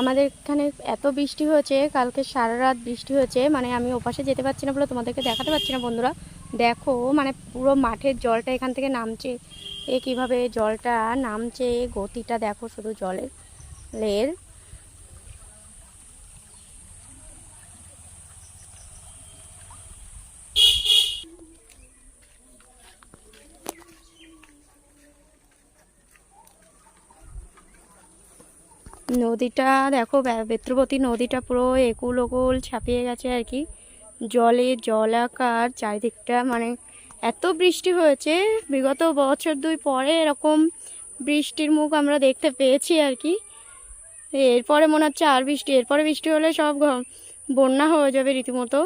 আমাদের এখানে এত বৃষ্টি হয়েছে, কালকে সারা রাত বৃষ্টি হয়েছে মানে আমি ওপাশে যেতে পারছি না বলে তোমাদেরকে দেখাতে পারছি না বন্ধুরা। দেখো মানে পুরো মাঠের জলটা এখান থেকে নামছে। এ কীভাবে জলটা নামছে, গতিটা দেখো শুধু জলের। লের। নদীটা দেখো বেত্রবতী নদীটা পুরো একুল ওকুল ছাপিয়ে গেছে আর কি। জলে জলাকার চারিদিকটা মানে এত বৃষ্টি হয়েছে, বিগত বছর দুই পরে এরকম বৃষ্টির মুখ আমরা দেখতে পেয়েছি আর কি। এরপরে মনে হচ্ছে আর বৃষ্টি, এরপরে বৃষ্টি হলে সব বন্যা হয়ে যাবে রীতিমতো।